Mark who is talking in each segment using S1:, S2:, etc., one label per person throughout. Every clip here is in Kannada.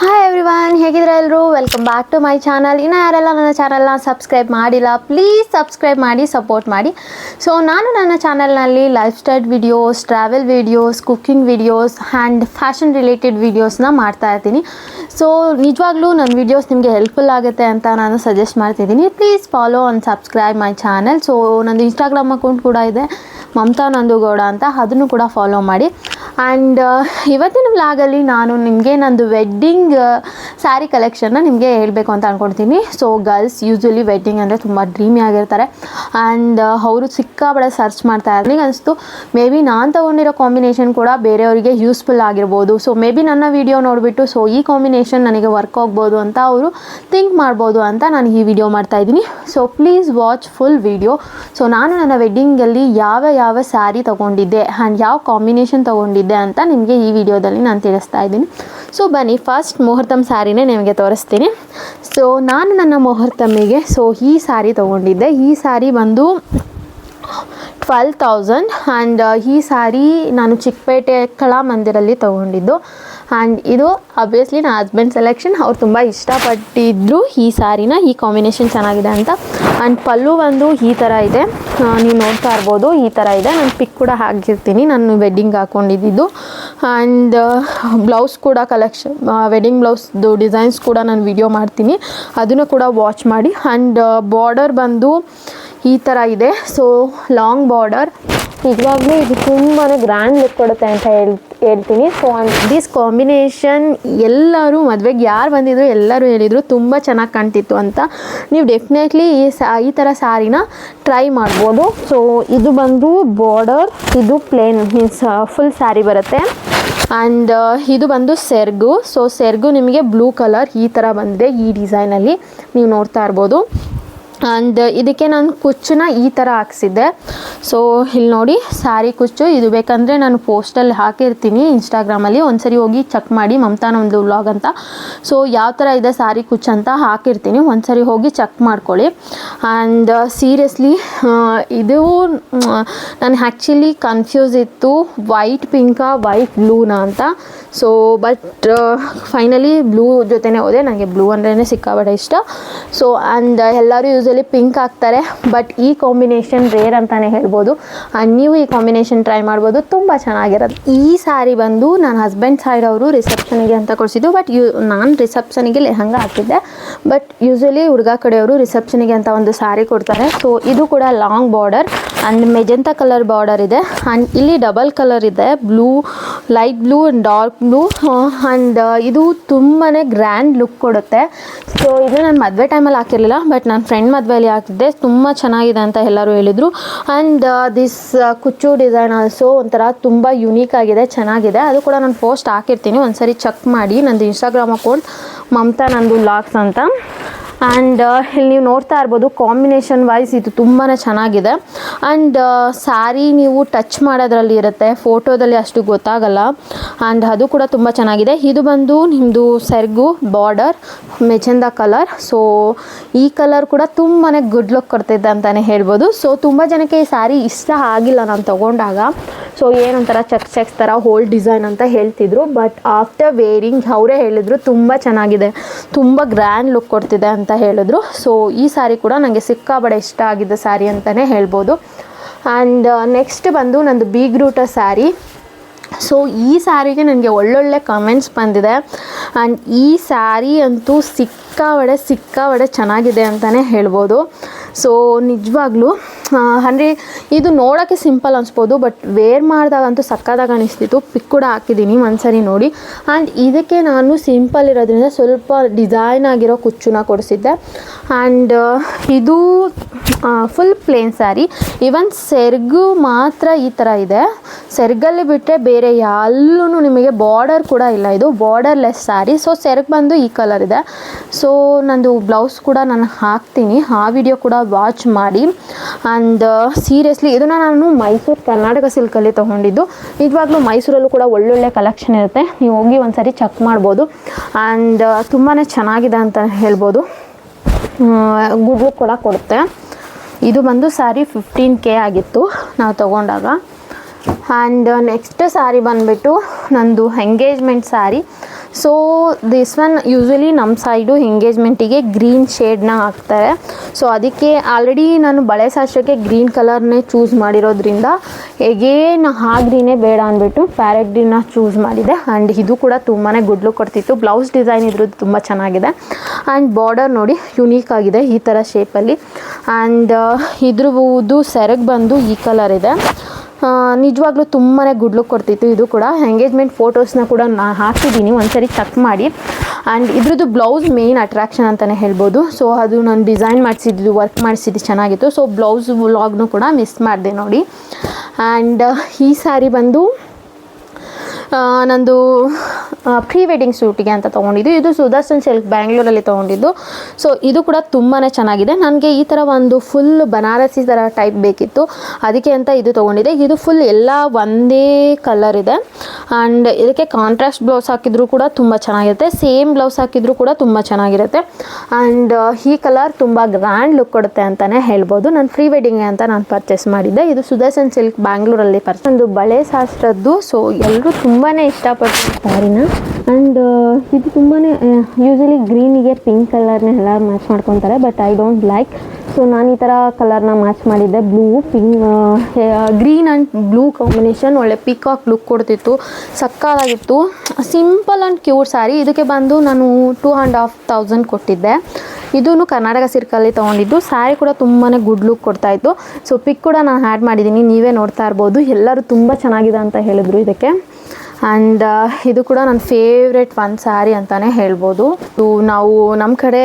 S1: ಹಾಯ್ ಎವ್ರಿ ವನ್ ಹೇಗಿದ್ರೆ ಎಲ್ಲರೂ? Welcome back to my channel ಇನ್ನು ಯಾರೆಲ್ಲ ನನ್ನ ಚಾನಲ್ನ ಸಬ್ಸ್ಕ್ರೈಬ್ ಮಾಡಿಲ್ಲ ಪ್ಲೀಸ್ ಸಬ್ಸ್ಕ್ರೈಬ್ ಮಾಡಿ ಸಪೋರ್ಟ್ ಮಾಡಿ. ಸೊ ನಾನು ನನ್ನ ಚಾನಲ್ನಲ್ಲಿ lifestyle videos travel videos cooking videos and fashion related ವೀಡಿಯೋಸ್ನ ಮಾಡ್ತಾ ಇರ್ತೀನಿ ಸೊ ನಿಜವಾಗ್ಲೂ ನನ್ನ ವಿಡಿಯೋಸ್ ನಿಮಗೆ ಹೆಲ್ಪ್ಫುಲ್ ಆಗುತ್ತೆ ಅಂತ ನಾನು ಸಜೆಸ್ಟ್ ಮಾಡ್ತಿದ್ದೀನಿ please follow and subscribe my channel so ನಂದು ಇನ್ಸ್ಟಾಗ್ರಾಮ್ ಅಕೌಂಟ್ ಕೂಡ ಇದೆ, ಮಮತಾ ನಂದುಗೌಡ ಅಂತ, ಅದನ್ನು ಕೂಡ ಫಾಲೋ ಮಾಡಿ. ಆ್ಯಂಡ್ ಇವತ್ತಿನ ವ್ಲಾಗಲ್ಲಿ ನಾನು ನಿಮಗೆ ನಂದು ವೆಡ್ಡಿಂಗ್ ಸ್ಯಾರಿ ಕಲೆಕ್ಷನ್ನ ನಿಮಗೆ ಹೇಳಬೇಕು ಅಂತ ಅಂದ್ಕೊಳ್ತೀನಿ ಸೊ ಗರ್ಲ್ಸ್ ಯೂಶ್ವಲಿ ವೆಡ್ಡಿಂಗ್ ಅಂದರೆ ತುಂಬ ಡ್ರೀಮಿ ಆಗಿರ್ತಾರೆ. ಆ್ಯಂಡ್ ಅವರು ಸಿಕ್ಕಾಬಳೆ ಸರ್ಚ್ ಮಾಡ್ತಾ ನನಗೆ ಅನಿಸ್ತು ಮೇ ಬಿ ನಾನು ತೊಗೊಂಡಿರೋ ಕಾಂಬಿನೇಷನ್ ಕೂಡ ಬೇರೆಯವರಿಗೆ ಯೂಸ್ಫುಲ್ ಆಗಿರ್ಬೋದು. ಸೊ ಮೇ ಬಿ ನನ್ನ ವಿಡಿಯೋ ನೋಡಿಬಿಟ್ಟು ಸೊ ಈ ಕಾಂಬಿನೇಷನ್ ನನಗೆ ವರ್ಕ್ ಆಗ್ಬೋದು ಅಂತ ಅವರು ಥಿಂಕ್ ಮಾಡ್ಬೋದು ಅಂತ ನಾನು ಈ ವಿಡಿಯೋ ಮಾಡ್ತಾ ಇದ್ದೀನಿ. So please watch full video so ನಾನು ನನ್ನ ವೆಡ್ಡಿಂಗಲ್ಲಿ ಯಾವ ಯಾವ ಸ್ಯಾರಿ ತೊಗೊಂಡಿದ್ದೆ ಆ್ಯಂಡ್ ಯಾವ ಕಾಂಬಿನೇಷನ್ ತೊಗೊಂಡಿದ್ದೆ ಅಂತ ನಿಮಗೆ ಈ ವಿಡಿಯೋದಲ್ಲಿ ನಾನು ತಿಳಿಸ್ತಾ ಇದ್ದೀನಿ. ಸೊ ಬನ್ನಿ ಫಸ್ಟ್ ಮುಹೂರ್ತಮ್ ಸ್ಯಾರಿನೇ ನಿಮಗೆ ತೋರಿಸ್ತೀನಿ ಸೊ ನಾನು ನನ್ನ ಮುಹೂರ್ತಮಿಗೆ ಸೊ ಈ ಸ್ಯಾರಿ ತೊಗೊಂಡಿದ್ದೆ ಈ ಸ್ಯಾರಿ ಬಂದು ಟ್ವೆಲ್ ತೌಸಂಡ್ ಆ್ಯಂಡ್ ಈ ಸ್ಯಾರಿ ನಾನು ಚಿಕ್ಕಪೇಟೆ ಕಲಾಮಂದಿರಲ್ಲಿ ತೊಗೊಂಡಿದ್ದು ಆ್ಯಂಡ್ ಇದು ಅಬ್ವಿಯಸ್ಲಿ ನನ್ನ ಹಸ್ಬೆಂಡ್ ಸೆಲೆಕ್ಷನ್ ಅವ್ರು ತುಂಬ ಇಷ್ಟಪಟ್ಟಿದ್ರು ಈ ಸ್ಯಾರಿನ ಈ ಕಾಂಬಿನೇಷನ್ ಚೆನ್ನಾಗಿದೆ ಅಂತ ಆ್ಯಂಡ್ ಪಲ್ಲು ಒಂದು ಈ ಥರ ಇದೆ ನೀವು ನೋಡ್ತಾ ಇರ್ಬೋದು ಈ ಥರ ಇದೆ ನಾನು ಪಿಕ್ ಕೂಡ ಹಾಕಿರ್ತೀನಿ ನಾನು ವೆಡ್ಡಿಂಗ್ ಹಾಕ್ಕೊಂಡಿದ್ದು ಆ್ಯಂಡ್ ಬ್ಲೌಸ್ ಕೂಡ ಕಲೆಕ್ಷನ್ ವೆಡ್ಡಿಂಗ್ ಬ್ಲೌಸ್ದು ಡಿಸೈನ್ಸ್ ಕೂಡ ನಾನು ವಿಡಿಯೋ ಮಾಡ್ತೀನಿ. ಅದನ್ನು ಕೂಡ ವಾಚ್ ಮಾಡಿ. ಆ್ಯಂಡ್ ಬಾರ್ಡರ್ ಬಂದು ಈ ಥರ ಇದೆ. ಸೊ ಲಾಂಗ್ ಬಾರ್ಡರ್ ನಿಜವಾಗ್ಲೂ ಇದು ತುಂಬಾ ಗ್ರ್ಯಾಂಡ್ ಲುಕ್ ಕೊಡುತ್ತೆ ಅಂತ ಹೇಳಿ, ಹೇಳ್ತೀನಿ. ಸೊ ದಿಸ್ ಕಾಂಬಿನೇಷನ್ ಎಲ್ಲರೂ ಮದುವೆಗೆ ಯಾರು ಬಂದಿದ್ರು ಎಲ್ಲರೂ ಹೇಳಿದರು ತುಂಬ ಚೆನ್ನಾಗಿ ಕಾಣ್ತಿತ್ತು ಅಂತ. ನೀವು ಡೆಫಿನೆಟ್ಲಿ ಈ ಈ ಥರ ಸ್ಯಾರಿನ ಟ್ರೈ ಮಾಡ್ಬೋದು. ಸೊ ಇದು ಬಂದು ಬಾರ್ಡರ್ ಇದು ಪ್ಲೇನ್ ಮೀನ್ಸ್ ಫುಲ್ ಸ್ಯಾರಿ ಬರುತ್ತೆ. ಆ್ಯಂಡ್ ಇದು ಬಂದು ಸೆರ್ಗು. ಸೊ ಸೆರ್ಗು ನಿಮಗೆ ಬ್ಲೂ ಕಲರ್ ಈ ಥರ ಬಂದಿದೆ ಈ ಡಿಸೈನಲ್ಲಿ. ನೀವು ನೋಡ್ತಾ ಇರ್ಬೋದು. ಆ್ಯಂಡ್ ಇದಕ್ಕೆ ನಾನು ಕುಚ್ಚನ್ನ ಈ ಥರ ಹಾಕ್ಸಿದ್ದೆ. ಸೊ ಇಲ್ಲಿ ನೋಡಿ ಸ್ಯಾರಿ ಕುಚ್ಚು. ಇದು ಬೇಕಂದರೆ ನಾನು ಪೋಸ್ಟಲ್ಲಿ ಹಾಕಿರ್ತೀನಿ. ಇನ್ಸ್ಟಾಗ್ರಾಮಲ್ಲಿ ಒಂದ್ಸರಿ ಹೋಗಿ ಚೆಕ್ ಮಾಡಿ, ಮಮತಾನ ಒಂದು ವ್ಲಾಗ್ ಅಂತ. ಸೊ ಯಾವ ಥರ ಇದೆ ಸ್ಯಾರಿ ಕುಚ್ಚು ಅಂತ ಹಾಕಿರ್ತೀನಿ. ಒಂದ್ಸರಿ ಹೋಗಿ ಚೆಕ್ ಮಾಡ್ಕೊಳ್ಳಿ. ಆ್ಯಂಡ್ ಸೀರಿಯಸ್ಲಿ ಇದು ನಾನು ಆ್ಯಕ್ಚುಲಿ ಕನ್ಫ್ಯೂಸ್ ಇತ್ತು. ವೈಟ್ ಪಿಂಕಾ ವೈಟ್ ಬ್ಲೂನಾ ಅಂತ. ಸೊ ಬಟ್ ಫೈನಲಿ ಬ್ಲೂ ಜೊತೆನೇ ಹೋದೆ. ನನಗೆ ಬ್ಲೂ ಅಂದ್ರೇ ಸಿಕ್ಕಾಬೇಡ ಇಷ್ಟ. ಸೊ ಆ್ಯಂಡ್ ಎಲ್ಲರೂ ಯೂಸಲಿ ಪಿಂಕ್ ಹಾಕ್ತಾರೆ. ಬಟ್ ಈ ಕಾಂಬಿನೇಷನ್ ರೇರ್ ಅಂತಲೇ ಹೇಳ್ಬೋದು. ಆ್ಯಂಡ್ ನೀವು ಈ ಕಾಂಬಿನೇಷನ್ ಟ್ರೈ ಮಾಡ್ಬೋದು. ತುಂಬ ಚೆನ್ನಾಗಿರೋದು. ಈ ಸ್ಯಾರಿ ಬಂದು ನನ್ನ ಹಸ್ಬೆಂಡ್ ಸೈಡ್ ಅವರು ರಿಸೆಪ್ಷನಿಗೆ ಅಂತ ಕೊಡಿಸಿದ್ದು ಬಟ್ ಯು, ನಾನು ರಿಸೆಪ್ಷನಿಗೆ ಲೆಹಂಗ ಹಾಕಿದ್ದೆ. ಬಟ್ ಯೂಶಲಿ ಹುಡುಗ ಕಡೆಯವರು ರಿಸೆಪ್ಷನಿಗೆ ಅಂತ ಒಂದು ಸ್ಯಾರಿ ಕೊಡ್ತಾರೆ. ಸೊ ಇದು ಕೂಡ long border and magenta colour border ಇದೆ. ಆ್ಯಂಡ್ ಇಲ್ಲಿ ಡಬಲ್ ಕಲರ್ ಇದೆ. Blue light blue and dark blue and ಇದು ತುಂಬಾ ಗ್ರ್ಯಾಂಡ್ ಲುಕ್ ಕೊಡುತ್ತೆ. ಸೊ ಇದು ನಾನು ಮದುವೆ ಟೈಮಲ್ಲಿ ಹಾಕಿರಲಿಲ್ಲ ಬಟ್ ನನ್ನ ಫ್ರೆಂಡ್ ಮದುವೆಯಲ್ಲಿ ಹಾಕಿದ್ದೆ. ತುಂಬ ಚೆನ್ನಾಗಿದೆ ಅಂತ ಎಲ್ಲರೂ ಹೇಳಿದರು. ಆ್ಯಂಡ್ ದಿಸ್ ಕುಚ್ಚು ಡಿಸೈನ್ ಆಲ್ಸೋ ಒಂಥರ ತುಂಬ ಯುನೀಕ್ ಆಗಿದೆ, ಚೆನ್ನಾಗಿದೆ. ಅದು ಕೂಡ ನಾನು ಪೋಸ್ಟ್ ಹಾಕಿರ್ತೀನಿ. ಒಂದು ಸರಿ ಚೆಕ್ ಮಾಡಿ ನಂದು ಇನ್ಸ್ಟಾಗ್ರಾಮ್ ಅಕೌಂಟ್ ಮಮತಾ ನಂದು ಲಾಕ್ಸ್ ಅಂತ. ಆ್ಯಂಡ್ ಇಲ್ಲಿ ನೀವು ನೋಡ್ತಾ ಇರ್ಬೋದು ಕಾಂಬಿನೇಷನ್ ವೈಸ್ ಇದು ತುಂಬಾ ಚೆನ್ನಾಗಿದೆ. ಆ್ಯಂಡ್ ಸ್ಯಾರಿ ನೀವು ಟಚ್ ಮಾಡೋದ್ರಲ್ಲಿ ಇರುತ್ತೆ. ಫೋಟೋದಲ್ಲಿ ಅಷ್ಟು ಗೊತ್ತಾಗಲ್ಲ. ಆ್ಯಂಡ್ ಅದು ಕೂಡ ತುಂಬ ಚೆನ್ನಾಗಿದೆ. ಇದು ಬಂದು ನಿಮ್ಮದು ಸೆರ್ಗು ಬಾರ್ಡರ್ ಮೆಚಂದ ಕಲರ್ ಸೊ ಈ ಕಲರ್ ಕೂಡ ತುಂಬಾ ಗುಡ್ ಲುಕ್ ಕೊಡ್ತಿದ್ದೆ ಅಂತಲೇ ಹೇಳ್ಬೋದು. ಸೊ ತುಂಬ ಜನಕ್ಕೆ ಈ ಸ್ಯಾರಿ ಇಷ್ಟ ಆಗಿಲ್ಲ ನಾನು ತೊಗೊಂಡಾಗ. ಸೊ ಏನೊಂಥರ ಚೆಕ್ ಚೆಕ್ಸ್ ಥರ ಹೋಲ್ ಡಿಸೈನ್ ಅಂತ ಹೇಳ್ತಿದ್ರು. ಬಟ್ ಆಫ್ಟರ್ ವೇರಿಂಗ್ ಅವರೇ ಹೇಳಿದರು, ತುಂಬ ಚೆನ್ನಾಗಿದೆ. ತುಂಬ ಗ್ರ್ಯಾಂಡ್ ಲುಕ್ ಕೊಡ್ತಿದೆ ಅಂತ ಹೇಳಿದ್ರು. ಸೊ ಈ ಸ್ಯಾರಿ ಕೂಡ ನನಗೆ ಸಿಕ್ಕಾಬಡೆ ಇಷ್ಟ ಆಗಿದ್ದ ಸ್ಯಾರಿ ಅಂತಲೇ ಹೇಳ್ಬೋದು. ಆ್ಯಂಡ್ ನೆಕ್ಸ್ಟ್ ಬಂದು ನಂದು ಬೀಗ್ರೂಟ ಸ್ಯಾರಿ ಸೊ ಈ ಸ್ಯಾರಿಗೆ ನನಗೆ ಒಳ್ಳೊಳ್ಳೆ ಕಮೆಂಟ್ಸ್ ಬಂದಿದೆ. ಆ್ಯಂಡ್ ಈ ಸ್ಯಾರಿ ಅಂತೂ ಸಿಕ್ಕಾಬಡೆ ಸಿಕ್ಕಾಬಡೆ ಚೆನ್ನಾಗಿದೆ ಅಂತಲೇ ಹೇಳ್ಬೋದು. ಸೊ ನಿಜವಾಗ್ಲೂ ಅಂದರೆ ಇದು ನೋಡೋಕ್ಕೆ ಸಿಂಪಲ್ ಅನಿಸ್ಬೋದು, ಬಟ್ ವೇರ್ ಮಾಡಿದಾಗಂತೂ ಸಕ್ಕದಾಗ ಅನಿಸ್ತಿತ್ತು ಪಿಕ್ ಕೂಡ ಹಾಕಿದ್ದೀನಿ ಒಂದ್ಸರಿ ನೋಡಿ. ಆ್ಯಂಡ್ ಇದಕ್ಕೆ ನಾನು ಸಿಂಪಲ್ ಇರೋದ್ರಿಂದ ಸ್ವಲ್ಪ ಡಿಸೈನ್ ಆಗಿರೋ ಕುಚ್ಚುನ ಕೊಡಿಸಿದ್ದೆ. ಆ್ಯಂಡ್ ಇದು ಫುಲ್ ಪ್ಲೇನ್ ಸ್ಯಾರಿ ಈವನ್ ಸೆರ್ಗು ಮಾತ್ರ ಈ ಥರ ಇದೆ. ಸೆರ್ಗಲ್ಲಿ ಬಿಟ್ಟರೆ ಬೇರೆ ಎಲ್ಲೂ ನಿಮಗೆ ಬಾರ್ಡರ್ ಕೂಡ ಇಲ್ಲ. ಇದು ಬಾರ್ಡರ್ಲೆಸ್ ಸ್ಯಾರಿ ಸೊ ಸೆರ್ಗ್ ಬಂದು ಈ ಕಲರ್ ಇದೆ. ಸೊ ನಂದು ಬ್ಲೌಸ್ ಕೂಡ ನಾನು ಹಾಕ್ತೀನಿ. ಆ ವಿಡಿಯೋ ಕೂಡ ವಾಚ್ ಮಾಡಿ. ಆ್ಯಂಡ್ ಸೀರಿಯಸ್ಲಿ ಇದನ್ನು ನಾನು ಮೈಸೂರು ಕರ್ನಾಟಕ ಸಿಲ್ಕಲ್ಲಿ ತೊಗೊಂಡಿದ್ದು. ನಿಜವಾಗ್ಲೂ ಮೈಸೂರಲ್ಲೂ ಕೂಡ ಒಳ್ಳೊಳ್ಳೆ ಕಲೆಕ್ಷನ್ ಇರುತ್ತೆ. ನೀವು ಹೋಗಿ ಒಂದ್ಸರಿ ಚೆಕ್ ಮಾಡ್ಬೋದು. ಆ್ಯಂಡ್ ತುಂಬಾ ಚೆನ್ನಾಗಿದೆ ಅಂತ ಹೇಳ್ಬೋದು. ಲುಕ್ ಕೂಡ ಕೊಡುತ್ತೆ. ಇದು ಬಂದು ಸ್ಯಾರಿ ಫಿಫ್ಟೀನ್ ಕೆ ಆಗಿತ್ತು ನಾವು ತೊಗೊಂಡಾಗ. ಆ್ಯಂಡ್ ನೆಕ್ಸ್ಟ್ ಸ್ಯಾರಿ ಬಂದುಬಿಟ್ಟು ನಂದು engagement saree so this one usually ನಮ್ಮ ಸೈಡು ಎಂಗೇಜ್ಮೆಂಟಿಗೆ ಗ್ರೀನ್ ಶೇಡ್ನ ಹಾಕ್ತಾರೆ. ಸೊ ಅದಕ್ಕೆ ಆಲ್ರೆಡಿ ನಾನು ಬಳೆ ಶಾಸ್ತ್ರಕ್ಕೆ ಗ್ರೀನ್ ಕಲರ್ನೇ ಚೂಸ್ ಮಾಡಿರೋದ್ರಿಂದ ಎಗೇನ್ ಆ ಗ್ರೀನೇ ಬೇಡ ಅಂದ್ಬಿಟ್ಟು ಪ್ಯಾರೆಟ್ ಗ್ರೀನ್ನ ಚೂಸ್ ಮಾಡಿದೆ. ಆ್ಯಂಡ್ ಇದು ಕೂಡ ತುಂಬಾ ಗುಡ್ ಲುಕ್ ಕೊಡ್ತಿತ್ತು. ಬ್ಲೌಸ್ ಡಿಸೈನ್ ಇದ್ರದ್ದು ತುಂಬ ಚೆನ್ನಾಗಿದೆ. ಆ್ಯಂಡ್ ಬಾರ್ಡರ್ ನೋಡಿ ಯುನೀಕ್ ಆಗಿದೆ ಈ ಥರ ಶೇಪಲ್ಲಿ ಆ್ಯಂಡ್ ಇದ್ರದ್ದು ಸೆರಗ್ ಬಂದು ಈ ಕಲರ್ ಇದೆ. ನಿಜವಾಗ್ಲೂ ತುಂಬಾ ಗುಡ್ ಲುಕ್ ಕೊಡ್ತಿತ್ತು. ಇದು ಕೂಡ ಎಂಗೇಜ್ಮೆಂಟ್ ಫೋಟೋಸ್ನ ಕೂಡ ನಾನು ಹಾಕಿದ್ದೀನಿ ಒಂದ್ಸರಿ ಚೆಕ್ ಮಾಡಿ. ಆ್ಯಂಡ್ ಇದ್ರದ್ದು ಬ್ಲೌಸ್ ಮೇಯ್ನ್ ಅಟ್ರಾಕ್ಷನ್ ಅಂತಲೇ ಹೇಳ್ಬೋದು. ಸೊ ಅದು ನಾನು ಡಿಸೈನ್ ಮಾಡಿಸಿದ್ದು ವರ್ಕ್ ಮಾಡಿಸಿದ್ದು ಚೆನ್ನಾಗಿತ್ತು. ಸೊ ಬ್ಲೌಸ್ ವ್ಲಾಗ್ನು ಕೂಡ ಮಿಸ್ ಮಾಡಿದೆ ನೋಡಿ. ಆ್ಯಂಡ್ ಈ ಸ್ಯಾರಿ ಬಂದು ನಂದು ಪ್ರೀ ವೆಡ್ಡಿಂಗ್ ಶೂಟಿಗೆ ಅಂತ ತೊಗೊಂಡಿದ್ದು. ಇದು ಸುದರ್ಶನ್ ಸಿಲ್ಕ್ ಬ್ಯಾಂಗ್ಳೂರಲ್ಲಿ ತೊಗೊಂಡಿದ್ದು. ಸೊ ಇದು ಕೂಡ ತುಂಬಾ ಚೆನ್ನಾಗಿದೆ. ನನಗೆ ಈ ಥರ ಒಂದು ಫುಲ್ ಬನಾರಸಿ ಥರ ಟೈಪ್ ಬೇಕಿತ್ತು. ಅದಕ್ಕೆ ಅಂತ ಇದು ತೊಗೊಂಡಿದ್ದೆ. ಇದು ಫುಲ್ ಎಲ್ಲ ಒಂದೇ ಕಲರ್ ಇದೆ. ಆ್ಯಂಡ್ ಇದಕ್ಕೆ ಕಾಂಟ್ರಾಸ್ಟ್ ಬ್ಲೌಸ್ ಹಾಕಿದ್ರು ಕೂಡ ತುಂಬ ಚೆನ್ನಾಗಿರುತ್ತೆ. ಸೇಮ್ ಬ್ಲೌಸ್ ಹಾಕಿದ್ರು ಕೂಡ ತುಂಬ ಚೆನ್ನಾಗಿರುತ್ತೆ. ಆ್ಯಂಡ್ ಈ ಕಲರ್ ತುಂಬ ಗ್ರ್ಯಾಂಡ್ ಲುಕ್ ಕೊಡುತ್ತೆ ಅಂತಲೇ ಹೇಳ್ಬೋದು. ನಾನು ಪ್ರೀ ವೆಡ್ಡಿಂಗ್ ಅಂತ ನಾನು ಪರ್ಚೇಸ್ ಮಾಡಿದ್ದೆ. ಇದು ಸುದರ್ಶನ್ ಸಿಲ್ಕ್ ಬ್ಯಾಂಗ್ಳೂರಲ್ಲಿ ಪರ್ಚೇಸ್ ಒಂದು ಬಳೆ ಶಾಸ್ತ್ರದ್ದು. ಸೊ ಎಲ್ಲರೂ ತುಂಬಾ ಇಷ್ಟಪಡ್ತಾರೆ ಸ್ಯಾರಿನ. ಆ್ಯಂಡ್ ಇದು ತುಂಬಾ ಯೂಶಲಿ ಗ್ರೀನಿಗೆ ಪಿಂಕ್ ಕಲರ್ನ ಎಲ್ಲರೂ ಮ್ಯಾಚ್ ಮಾಡ್ಕೊತಾರೆ but I don't like so ನಾನು ಈ ಥರ ಕಲರ್ನ ಮ್ಯಾಚ್ ಮಾಡಿದ್ದೆ. Blue pink green and blue combination ಒಳ್ಳೆ ಪಿಕಾಕ್ ಲುಕ್ ಕೊಡ್ತಿತ್ತು. ಸಕ್ಕತ್ತಾಗಿತ್ತು. ಸಿಂಪಲ್ ಆ್ಯಂಡ್ ಕ್ಯೂರ್ ಸ್ಯಾರಿ ಇದಕ್ಕೆ ಬಂದು ನಾನು ಟೂ ಆ್ಯಂಡ್ ಹಾಫ್ ತೌಸಂಡ್ ಕೊಟ್ಟಿದ್ದೆ. ಇದೂ ಕರ್ನಾಟಕ ಸಿರ್ಕಲ್ಲಿ ತೊಗೊಂಡಿದ್ದು. ಸ್ಯಾರಿ ಕೂಡ ತುಂಬಾ ಗುಡ್ ಲುಕ್ ಕೊಡ್ತಾಯಿತ್ತು ಸೊ ಪಿಕ್ ಕೂಡ ನಾನು ಆ್ಯಡ್ ಮಾಡಿದ್ದೀನಿ. ನೀವೇ ನೋಡ್ತಾ ಇರ್ಬೋದು. ಎಲ್ಲರೂ ತುಂಬ ಚೆನ್ನಾಗಿದೆ ಅಂತ ಹೇಳಿದ್ರು ಇದಕ್ಕೆ. ಆ್ಯಂಡ್ ಇದು ಕೂಡ ನನ್ನ ಫೇವ್ರೆಟ್ ಒಂದು ಸ್ಯಾರಿ ಅಂತಲೇ ಹೇಳ್ಬೋದು. ಇದು ನಾವು ನಮ್ಮ ಕಡೆ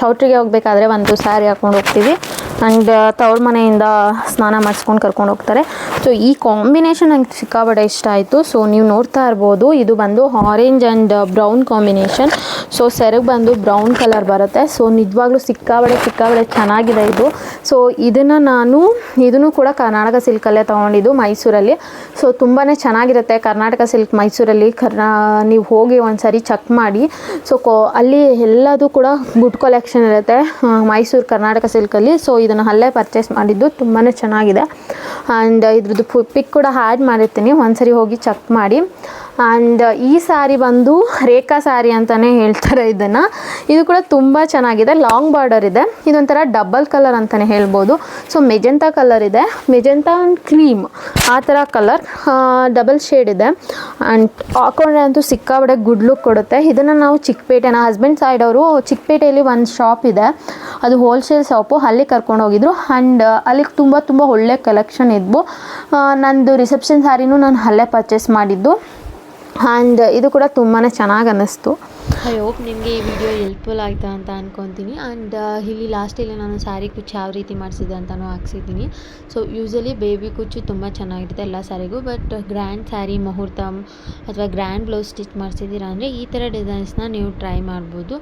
S1: ಚೌಟ್ರಿಗೆ ಹೋಗ್ಬೇಕಾದ್ರೆ ಒಂದು ಸ್ಯಾರಿ ಹಾಕ್ಕೊಂಡು ಹೋಗ್ತೀವಿ. ಆ್ಯಂಡ್ ತವ್ರ ಮನೆಯಿಂದ ಸ್ನಾನ ಮಾಡಿಸ್ಕೊಂಡು ಕರ್ಕೊಂಡು ಹೋಗ್ತಾರೆ. ಸೊ ಈ ಕಾಂಬಿನೇಷನ್ ನಂಗೆ ಸಿಕ್ಕಾಬಡ ಇಷ್ಟ ಆಯಿತು. ಸೊ ನೀವು ನೋಡ್ತಾ ಇರ್ಬೋದು, ಇದು ಬಂದು orange and brown combination so ಸೆರಗು ಬಂದು ಬ್ರೌನ್ ಕಲರ್ ಬರುತ್ತೆ. ಸೊ ನಿಜವಾಗ್ಲೂ ಸಿಕ್ಕಾಬಡೆ ಸಿಕ್ಕಾಬಡೆ ಚೆನ್ನಾಗಿದೆ ಇದು. ಸೊ ಇದನ್ನು ನಾನು, ಇದನ್ನು ಕೂಡ ಕರ್ನಾಟಕ ಸಿಲ್ಕಲ್ಲೇ ತೊಗೊಂಡಿದ್ದು ಮೈಸೂರಲ್ಲಿ. ಸೊ ತುಂಬಾ ಚೆನ್ನಾಗಿರುತ್ತೆ ಕರ್ನಾಟಕ ಸಿಲ್ಕ್ ಮೈಸೂರಲ್ಲಿ. ಕರ್ನಾ, ನೀವು ಹೋಗಿ ಒಂದು ಚೆಕ್ ಮಾಡಿ. ಸೊ ಕೋ, ಅಲ್ಲಿ ಎಲ್ಲದೂ ಕೂಡ ಗುಡ್ ಕಲೆಕ್ಷನ್ ಇರುತ್ತೆ ಮೈಸೂರು ಕರ್ನಾಟಕ ಸಿಲ್ಕಲ್ಲಿ. ಸೊ ಇದನ್ನು ಅಲ್ಲೇ ಪರ್ಚೇಸ್ ಮಾಡಿದ್ದು ತುಂಬಾ ಚೆನ್ನಾಗಿದೆ. ಆ್ಯಂಡ್ ಇದ್ರದ್ದು ಪಿಕ್ ಕೂಡ ಆ್ಯಡ್ ಮಾಡಿರ್ತೀನಿ. ಒಂದ್ಸರಿ ಹೋಗಿ ಚೆಕ್ ಮಾಡಿ. ಆ್ಯಂಡ್ ಈ ಸ್ಯಾರಿ ಬಂದು ರೇಖಾ ಸ್ಯಾರಿ ಅಂತಲೇ ಹೇಳ್ತಾರೆ ಇದನ್ನು. ಇದು ಕೂಡ ತುಂಬ ಚೆನ್ನಾಗಿದೆ ಲಾಂಗ್ ಬಾರ್ಡರ್ ಇದೆ. ಇದೊಂಥರ ಡಬಲ್ ಕಲರ್ ಅಂತಲೇ ಹೇಳ್ಬೋದು. ಸೊ ಮೆಜೆಂಟಾ ಕಲರ್ ಇದೆ. ಮೆಜೆಂಟಾ ಆ್ಯಂಡ್ ಕ್ರೀಮ್ ಆ ಥರ ಕಲರ್ ಡಬಲ್ ಶೇಡ್ ಇದೆ. ಆ್ಯಂಡ್ ಹಾಕೊಂಡ್ರೆ ಅಂತೂ ಸಿಕ್ಕಾಬಡೆ ಗುಡ್ ಲುಕ್ ಕೊಡುತ್ತೆ. ಇದನ್ನು ನಾವು ಚಿಕ್ಕಪೇಟೆ ನನ್ನ ಹಸ್ಬೆಂಡ್ ಸೈಡ್ ಅವರು ಚಿಕ್ಕಪೇಟೆಯಲ್ಲಿ ಒಂದು ಶಾಪ್ ಇದೆ. ಅದು ಹೋಲ್ಸೇಲ್ ಶಾಪು ಅಲ್ಲಿ ಕರ್ಕೊಂಡು ಹೋಗಿದ್ರು. ಆ್ಯಂಡ್ ಅಲ್ಲಿಗೆ ತುಂಬ ತುಂಬ ಒಳ್ಳೆ ಕಲೆಕ್ಷನ್ ಇದ್ವು. ನಂದು ರಿಸೆಪ್ಷನ್ ಸ್ಯಾರಿನೂ ನಾನು ಅಲ್ಲೇ ಪರ್ಚೇಸ್ ಮಾಡಿದ್ದು. ಆ್ಯಂಡ್ ಇದು ಕೂಡ ತುಂಬಾ ಚೆನ್ನಾಗಿ ಅನ್ನಿಸ್ತು.
S2: ಐ ಹೋಪ್ ನಿಮಗೆ ಈ ವಿಡಿಯೋ ಹೆಲ್ಪ್ಫುಲ್ ಆಯಿತಾ ಅಂತ ಅಂದ್ಕೊತೀನಿ ಆ್ಯಂಡ್ ಇಲ್ಲಿ ಲಾಸ್ಟಲ್ಲಿ ನಾನು ಸ್ಯಾರಿ ಕುಚ್ಚು ಯಾವ ರೀತಿ ಮಾಡಿಸಿದೆ ಅಂತಲೂ ಹಾಕ್ಸಿದ್ದೀನಿ. ಸೊ ಯೂಶಲಿ ಬೇಬಿ ಕುಚ್ಚು ತುಂಬ ಚೆನ್ನಾಗಿರುತ್ತೆ ಎಲ್ಲ ಸ್ಯಾರಿಗೂ ಬಟ್ ಗ್ರ್ಯಾಂಡ್ ಸ್ಯಾರಿ ಮುಹೂರ್ತಮ್ ಅಥವಾ ಗ್ರ್ಯಾಂಡ್ ಬ್ಲೌಸ್ ಸ್ಟಿಚ್ ಮಾಡಿಸಿದ್ದೀರಾ ಅಂದರೆ ಈ ಥರ ಡಿಸೈನ್ಸ್ನ ನೀವು ಟ್ರೈ ಮಾಡ್ಬೋದು.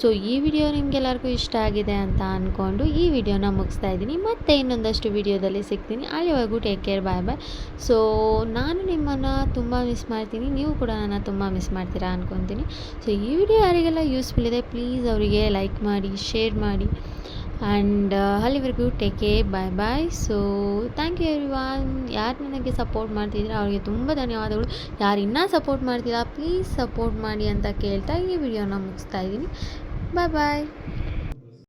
S2: ಸೊ ಈ ವಿಡಿಯೋ ನಿಮಗೆಲ್ಲರಿಗೂ ಇಷ್ಟ ಆಗಿದೆ ಅಂತ ಅಂದ್ಕೊಂಡು ಈ ವಿಡಿಯೋನ ಮುಗಿಸ್ತಾ ಇದ್ದೀನಿ. ಮತ್ತೆ ಇನ್ನೊಂದಷ್ಟು ವಿಡಿಯೋದಲ್ಲಿ ಸಿಗ್ತೀನಿ. ಅಲ್ಲಿವರೆಗೂ take care bye bye so ನಾನು ನಿಮ್ಮನ್ನು ತುಂಬ ಮಿಸ್ ಮಾಡ್ತೀನಿ. ನೀವು ಕೂಡ ನನ್ನ ತುಂಬ ಮಿಸ್ ಮಾಡ್ತೀರಾ ಅಂದ್ಕೊತೀನಿ ಸೊ ಈ ವಿಡಿಯೋ ಯಾರಿಗೆಲ್ಲ ಯೂಸ್ಫುಲ್ ಇದೆ ಪ್ಲೀಸ್ ಅವರಿಗೆ ಲೈಕ್ ಮಾಡಿ ಶೇರ್ ಮಾಡಿ. ಆ್ಯಂಡ್ ಅಲ್ಲಿವರೆಗೂ take care bye bye so thank you everyone ಯಾರು ನನಗೆ ಸಪೋರ್ಟ್ ಮಾಡ್ತಿದ್ದೀರಾ, ಅವರಿಗೆ ತುಂಬ ಧನ್ಯವಾದಗಳು. ಯಾರು ಇನ್ನೂ ಸಪೋರ್ಟ್ ಮಾಡ್ತೀರಾ ಪ್ಲೀಸ್ ಸಪೋರ್ಟ್ ಮಾಡಿ ಅಂತ ಕೇಳ್ತಾ ಈ ವಿಡಿಯೋನ ಮುಗಿಸ್ತಾ ಇದ್ದೀನಿ. ಬಾಯ್ ಬಾಯ್